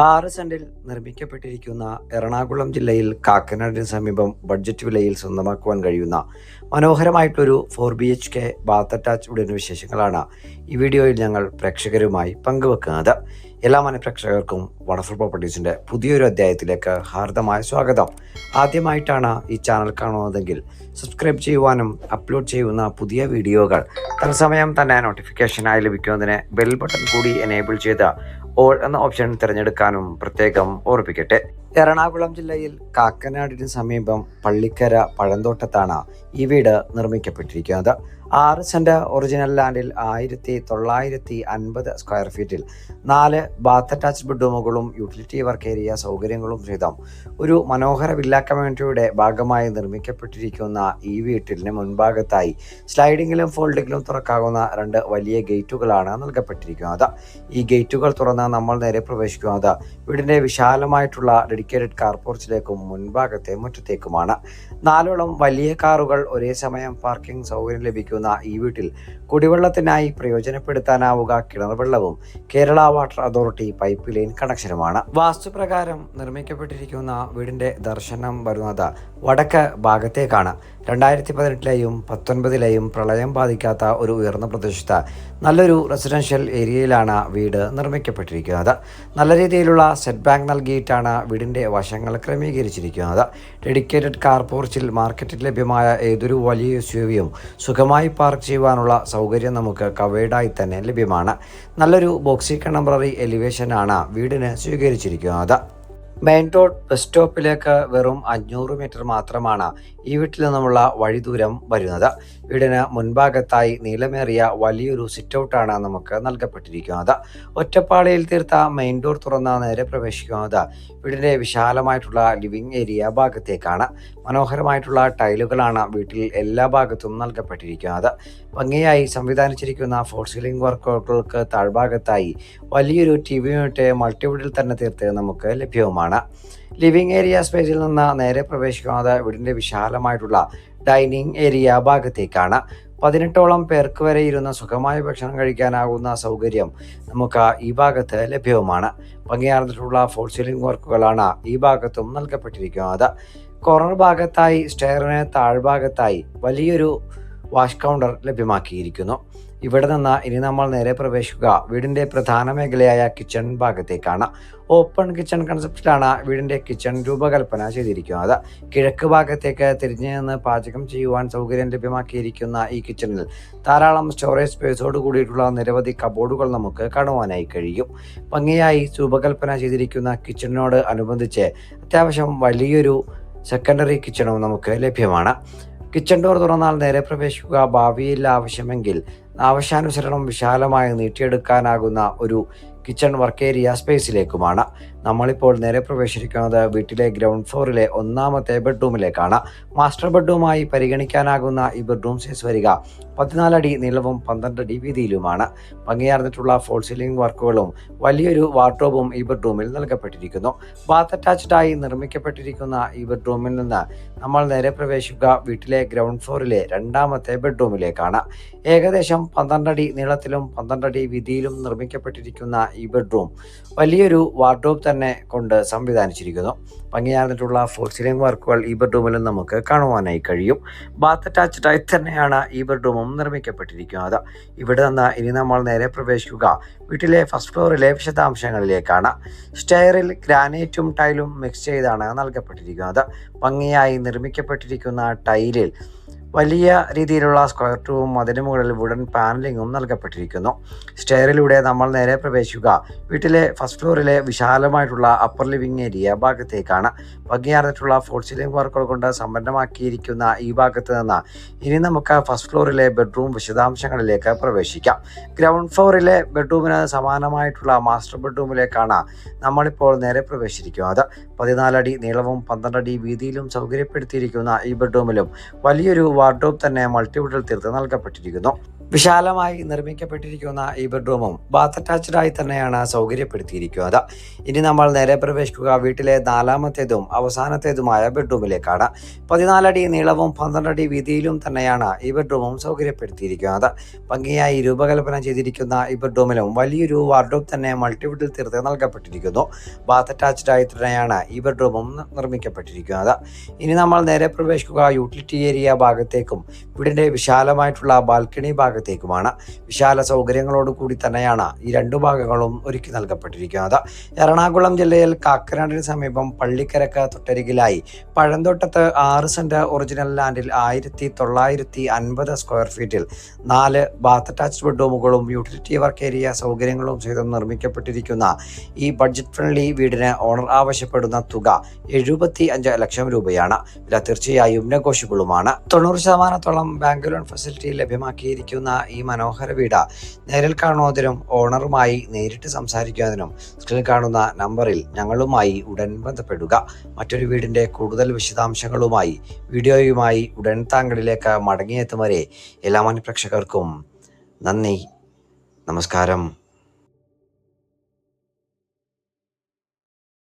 ആറ് സെന്റിൽ നിർമ്മിക്കപ്പെട്ടിരിക്കുന്ന എറണാകുളം ജില്ലയിൽ കാക്കനാടിന് സമീപം ബഡ്ജറ്റ് വിലയിൽ സ്വന്തമാക്കുവാൻ കഴിയുന്ന മനോഹരമായിട്ടൊരു four B H K bath attach ഉടൻ വിശേഷങ്ങളാണ് ഈ വീഡിയോയിൽ ഞങ്ങൾ പ്രേക്ഷകരുമായി പങ്കുവെക്കുന്നത്. എല്ലാ മനഃപ്രേക്ഷകർക്കും വണ്ടർഫുൾ പ്രോപ്പർട്ടീസിന്റെ പുതിയൊരു അധ്യായത്തിലേക്ക് ഹാർദമായ സ്വാഗതം. ആദ്യമായിട്ടാണ് ഈ ചാനൽ കാണുന്നതെങ്കിൽ സബ്സ്ക്രൈബ് ചെയ്യുവാനും അപ്ലോഡ് ചെയ്യുന്ന പുതിയ വീഡിയോകൾ തത്സമയം തന്നെ നോട്ടിഫിക്കേഷനായി ലഭിക്കുന്നതിന് ബെൽ ബട്ടൺ കൂടി എനേബിൾ ചെയ്ത് ഓൾ എന്ന ഓപ്ഷൻ തിരഞ്ഞെടുക്കാനും പ്രത്യേകം ഓർപ്പിക്കട്ടെ. എറണാകുളം ജില്ലയിൽ കാക്കനാടിന് സമീപം പള്ളിക്കര പഴന്തോട്ടത്താണ് ഈ വീട് നിർമ്മിക്കപ്പെട്ടിരിക്കുന്നത്. ആറ് സെന്റ് ഒറിജിനൽ ലാൻഡിൽ ആയിരത്തി തൊള്ളായിരത്തി അൻപത് സ്ക്വയർ ഫീറ്റിൽ നാല് ബാത്ത് അറ്റാച്ച്ഡ് ബെഡ്റൂമുകളും യൂട്ടിലിറ്റി വർക്ക് ഏരിയ സൗകര്യങ്ങളും സഹിതം ഒരു മനോഹര വില്ല കമ്മ്യൂണിറ്റിയുടെ ഭാഗമായി നിർമ്മിക്കപ്പെട്ടിരിക്കുന്ന ഈ വീട്ടിലിന് മുൻഭാഗത്തായി സ്ലൈഡിങ്ങിലും ഫോൾഡിങ്ങിലും തുറക്കാകുന്ന രണ്ട് വലിയ ഗേറ്റുകളാണ് നൽകപ്പെട്ടിരിക്കുന്നത്. ഈ ഗേറ്റുകൾ തുറന്ന് നമ്മൾ നേരെ പ്രവേശിക്കുന്നത് വീടിന്റെ വിശാലമായിട്ടുള്ള ഡെഡിക്കേറ്റഡ് കാർ പോർച്ചിലേക്കും മുൻഭാഗത്തെ മുറ്റത്തേക്കുമാണ്. നാലോളം വലിയ കാറുകൾ ഒരേ സമയം പാർക്കിംഗ് സൗകര്യം ലഭിക്കുന്ന ഈ വീട്ടിൽ കുടിവെള്ളത്തിനായി പ്രയോജനപ്പെടുത്താനാവുക കിണർ വെള്ളവും Kerala water authority pipe line കണക്ഷനുമാണ്. വാസ്തുപ്രകാരം നിർമ്മിക്കപ്പെട്ടിരിക്കുന്ന വീടിന്റെ ദർശനം വരുന്നത് വടക്ക് ഭാഗത്തേക്കാണ്. രണ്ടായിരത്തി പതിനെട്ടിലെയും പത്തൊൻപതിലെയും പ്രളയം ബാധിക്കാത്ത ഒരു ഉയർന്ന പ്രദേശത്ത് നല്ലൊരു റെസിഡൻഷ്യൽ ഏരിയയിലാണ് വീട് നിർമ്മിക്കപ്പെട്ടിരിക്കുന്നത്. നല്ല രീതിയിലുള്ള സെറ്റ് ബാങ്ക് നൽകിയിട്ടാണ് വീടിന്റെ വശങ്ങൾ ക്രമീകരിച്ചിരിക്കുന്നത്. ഡെഡിക്കേറ്റഡ് കാർ പോർച്ചിൽ മാർക്കറ്റിൽ ലഭ്യമായ ഏതൊരു വലിയ എസ് സുഖമായി പാർക്ക് ചെയ്യുവാനുള്ള സൗകര്യം നമുക്ക് കവേഡായി തന്നെ ലഭ്യമാണ്. നല്ലൊരു ബോക്സി കണ്ടംപററി എലിവേഷനാണ് വീടിന് സ്വീകരിച്ചിരിക്കുന്നത്. മെയിൻ റോഡ് ബസ് സ്റ്റോപ്പിലേക്ക് വെറും അഞ്ഞൂറ് മീറ്റർ മാത്രമാണ് ഈ വീട്ടിൽ നിന്നുമുള്ള വഴി ദൂരം വരുന്നത്. വീടിന് മുൻഭാഗത്തായി നീളമേറിയ വലിയൊരു സിറ്റ് ഔട്ടാണ് നമുക്ക് നൽകപ്പെട്ടിരിക്കുന്നത്. ഒറ്റപ്പാളിയിൽ തീർത്ത മെയിൻ ഡോർ തുറന്ന നേരെ പ്രവേശിക്കുന്നത് വീടിന്റെ വിശാലമായിട്ടുള്ള ലിവിംഗ് ഏരിയ ഭാഗത്തേക്കാണ്. മനോഹരമായിട്ടുള്ള ടൈലുകളാണ് വീട്ടിൽ എല്ലാ ഭാഗത്തും നൽകപ്പെട്ടിരിക്കുന്നത്. ഭംഗിയായി സംവിധാനിച്ചിരിക്കുന്ന ഫോർ സീലിംഗ് വർക്കൗട്ടുകൾക്ക് താഴ്ഭാഗത്തായി വലിയൊരു ടി വി യൂണിറ്റ് മൾട്ടിവുഡിൽ തന്നെ തീർത്ത് നമുക്ക് ലഭ്യവുമാണ്. ലിവിംഗ് ഏരിയ സ്പേസിൽ നിന്ന് നേരെ പ്രവേശിക്കുന്നത് വീടിന്റെ വിശാലമായിട്ടുള്ള ഡൈനിങ് ഏരിയ ഭാഗത്തേക്കാണ്. പതിനെട്ടോളം പേർക്ക് വരെ ഇരുന്ന സുഖമായ ഭക്ഷണം കഴിക്കാനാകുന്ന സൗകര്യം നമുക്ക് ഈ ഭാഗത്ത് ലഭ്യവുമാണ്. ഭംഗിയാർന്നിട്ടുള്ള ഫോർ സീലിംഗ് വർക്കുകളാണ് ഈ ഭാഗത്തും നൽകപ്പെട്ടിരിക്കുന്നത്. കോർണർ ഭാഗത്തായി സ്റ്റെയറിന് താഴ്ഭാഗത്തായി വലിയൊരു വാഷ് കൗണ്ടർ ലഭ്യമാക്കിയിരിക്കുന്നു. ഇവിടെ നിന്ന് ഇനി നമ്മൾ നേരെ പ്രവേശിക്കുക. വീടിന്റെ പ്രധാന മേഖലയായ കിച്ചൺ ഭാഗത്തേക്കാണ്. ഓപ്പൺ കിച്ചൺ കൺസെപ്റ്റിലാണ് വീടിന്റെ കിച്ചൺ രൂപകൽപ്പന ചെയ്തിരിക്കുന്നത്. കിഴക്ക് ഭാഗത്തേക്ക് തിരിഞ്ഞു നിന്ന് പാചകം ചെയ്യുവാൻ സൗകര്യം ലഭ്യമാക്കിയിരിക്കുന്ന ഈ കിച്ചണിൽ ധാരാളം സ്റ്റോറേജ് സ്പേസോട് കൂടിയിട്ടുള്ള നിരവധി കബോർഡുകൾ നമുക്ക് കാണുവാനായി കഴിയും. ഭംഗിയായി രൂപകൽപ്പന ചെയ്തിരിക്കുന്ന കിച്ചണിനോട് അനുബന്ധിച്ച് അത്യാവശ്യം വലിയൊരു സെക്കൻഡറി കിച്ചണും നമുക്ക് ലഭ്യമാണ്. കിച്ചൺ ഡോർ തുറന്നാൽ നേരെ പ്രവേശിക്കുക. ഭാവിയിൽ ആവശ്യമെങ്കിൽ ആവശ്യാനുസരണം വിശാലമായി നീട്ടിയെടുക്കാനാകുന്ന ഒരു കിച്ചൺ വർക്ക് ഏരിയ സ്പേസിലേക്കുമാണ്. നമ്മളിപ്പോൾ നേരെ പ്രവേശിക്കുന്നത് വീട്ടിലെ ഗ്രൗണ്ട് ഫ്ലോറിലെ ഒന്നാമത്തെ ബെഡ്റൂമിലേക്കാണ്. മാസ്റ്റർ ബെഡ്റൂമായി പരിഗണിക്കാനാകുന്ന ഈ ബെഡ്റൂം സൈസ് വരിക പതിനാലടി നീളവും പന്ത്രണ്ട് അടി വീതിയിലുമാണ്. ഭംഗിയാർന്നിട്ടുള്ള ഫോൾ സീലിംഗ് വർക്കുകളും വലിയൊരു വാർഡ്രോബും ഈ ബെഡ്റൂമിൽ നൽകപ്പെട്ടിരിക്കുന്നു. ബാത്ത് അറ്റാച്ച്ഡ് ആയി നിർമ്മിക്കപ്പെട്ടിരിക്കുന്ന ഈ ബെഡ്റൂമിൽ നിന്ന് നമ്മൾ നേരെ പ്രവേശിക്കുക വീട്ടിലെ ഗ്രൗണ്ട് ഫ്ലോറിലെ രണ്ടാമത്തെ ബെഡ്റൂമിലേക്കാണ്. ഏകദേശം പന്ത്രണ്ടടി നീളത്തിലും പന്ത്രണ്ടടി വീതിയിലും നിർമ്മിക്കപ്പെട്ടിരിക്കുന്ന ഈ ബെഡ്റൂം വലിയൊരു വാർഡ്രോബ് തന്നെ കൊണ്ട് സംവിധാനിച്ചിരിക്കുന്നു. ഭംഗിയാർന്നിട്ടുള്ള ഫോർ സീലിംഗ് വർക്കുകൾ ഈ ബെഡ്റൂമിലും നമുക്ക് കാണുവാനായി കഴിയും. ബാത്ത് അറ്റാച്ച്ഡായി തന്നെയാണ് ഈ ബെഡ്റൂമും നിർമ്മിക്കപ്പെട്ടിരിക്കുന്നത്. ഇവിടെ നിന്ന് ഇനി നമ്മൾ നേരെ പ്രവേശിക്കുക. വീട്ടിലെ ഫസ്റ്റ് ഫ്ലോറിലെ വിശദാംശങ്ങളിലേക്കാണ്. സ്റ്റെയറിൽ ഗ്രാനൈറ്റും ടൈലും മിക്സ് ചെയ്താണ് നൽകപ്പെട്ടിരിക്കുന്നത്. ഭംഗിയായി നിർമ്മിക്കപ്പെട്ടിരിക്കുന്ന ടൈലിൽ വലിയ രീതിയിലുള്ള സ്ക്വയർ ട്യൂബും അതിനു മുകളിൽ വുഡൻ പാനലിങ്ങും നൽകപ്പെട്ടിരിക്കുന്നു. സ്റ്റെയറിലൂടെ നമ്മൾ നേരെ പ്രവേശിക്കുക. വീട്ടിലെ ഫസ്റ്റ് ഫ്ലോറിലെ വിശാലമായിട്ടുള്ള അപ്പർ ലിവിംഗ് ഏരിയ ഭാഗത്തേക്കാണ്. ഭംഗിയാർന്നിട്ടുള്ള ഫോർ സീലിംഗ് വർക്കുകൾ കൊണ്ട് സമ്പന്നമാക്കിയിരിക്കുന്ന ഈ ഭാഗത്ത് നിന്ന് ഇനി നമുക്ക് ഫസ്റ്റ് ഫ്ലോറിലെ ബെഡ്റൂം വിശദാംശങ്ങളിലേക്ക് പ്രവേശിക്കാം. ഗ്രൗണ്ട് ഫ്ലോറിലെ ബെഡ്റൂമിന് സമാനമായിട്ടുള്ള മാസ്റ്റർ ബെഡ്റൂമിലേക്കാണ് നമ്മളിപ്പോൾ നേരെ പ്രവേശിക്കുന്നത്. പതിനാലടി നീളവും പന്ത്രണ്ടടി വീതിയിലും സൗകര്യപ്പെടുത്തിയിരിക്കുന്ന ഈ ബെഡ്റൂമിലും വലിയൊരു വാർഡ്രോബ് തന്നെ മൾട്ടിവുഡിൽ തീർത്ത് നൽകപ്പെട്ടിരിക്കുന്നു. വിശാലമായി നിർമ്മിക്കപ്പെട്ടിരിക്കുന്ന ഈ ബെഡ്റൂമും ബാത്ത് അറ്റാച്ച്ഡ് ആയി തന്നെയാണ് സൗകര്യപ്പെടുത്തിയിരിക്കുന്നത്. ഇനി നമ്മൾ നേരെ പ്രവേശിക്കുക. വീട്ടിലെ നാലാമത്തേതും അവസാനത്തേതുമായ ബെഡ്റൂമിലേക്കാണ്. പതിനാലടി നീളവും പന്ത്രണ്ടടി വീതിയിലും തന്നെയാണ് ഈ ബെഡ്റൂമും സൗകര്യപ്പെടുത്തിയിരിക്കുന്നത്. ഭംഗിയായി രൂപകൽപ്പന ചെയ്തിരിക്കുന്ന ഈ ബെഡ്റൂമിലും വലിയൊരു വാർഡ്രോബ് തന്നെ മൾട്ടിവിഡിൽ തീർത്ത് നൽകപ്പെട്ടിരിക്കുന്നു. ബാത്ത് അറ്റാച്ച്ഡ് ആയി തന്നെയാണ് ഈ ബെഡ്റൂമും നിർമ്മിക്കപ്പെട്ടിരിക്കുന്നത്. ഇനി നമ്മൾ നേരെ പ്രവേശിക്കുക. യൂട്ടിലിറ്റി ഏരിയ ഭാഗത്തേക്കും വീടിന്റെ വിശാലമായിട്ടുള്ള ബാൽക്കണി ഭാഗത്തേക്കുമാണ്. വിശാല സൗകര്യങ്ങളോട് കൂടി തന്നെയാണ് ഈ രണ്ടു ഭാഗങ്ങളും ഒരുക്കി നൽകപ്പെട്ടിരിക്കുന്നത്. എറണാകുളം ജില്ലയിൽ കാക്കനാടിന് സമീപം പള്ളിക്കരക്ക് തൊട്ടരികിലായി പഴന്തോട്ടത്ത് ആറ് സെന്റ് ഒറിജിനൽ ലാൻഡിൽ ആയിരത്തി തൊള്ളായിരത്തി അൻപത് സ്ക്വയർ ഫീറ്റിൽ നാല് ബാത്ത് അറ്റാച്ച്ഡ് ബെഡ്റൂമുകളും യൂട്ടിലിറ്റി വർക്ക് ഏരിയ സൗകര്യങ്ങളും സഹിതം നിർമ്മിക്കപ്പെട്ടിരിക്കുന്ന ഈ ബഡ്ജറ്റ് ഫ്രണ്ട്ലി വീടിന് ഓണർ ആവശ്യപ്പെടുന്ന തുക എഴുപത്തി അഞ്ച് ലക്ഷം രൂപയാണ്. വില തീർച്ചയായും നെഗോഷ്യബിളുമാണ്. തൊണ്ണൂറ് ശതമാനത്തോളം ബാങ്ക് ലോൺ ഫെസിലിറ്റി ലഭ്യമാക്കിയിരിക്കുന്ന ഈ മനോഹര വീട്. നേരിൽ കാണുന്നതിനും ഓണറുമായി നേരിട്ട് സംസാരിക്കുന്നതിനും സ്ക്രീനിൽ കാണുന്ന നമ്പറിൽ ഞങ്ങളുമായി ഉടൻ ബന്ധപ്പെടുക. മറ്റൊരു വീടിന്റെ കൂടുതൽ വിശദാംശങ്ങളുമായി വീഡിയോയുമായി ഉടൻ താങ്കളിലേക്ക് മടങ്ങിയെത്തും വരെ എല്ലാ മനഃപ്രേക്ഷകർക്കും നന്ദി. നമസ്കാരം.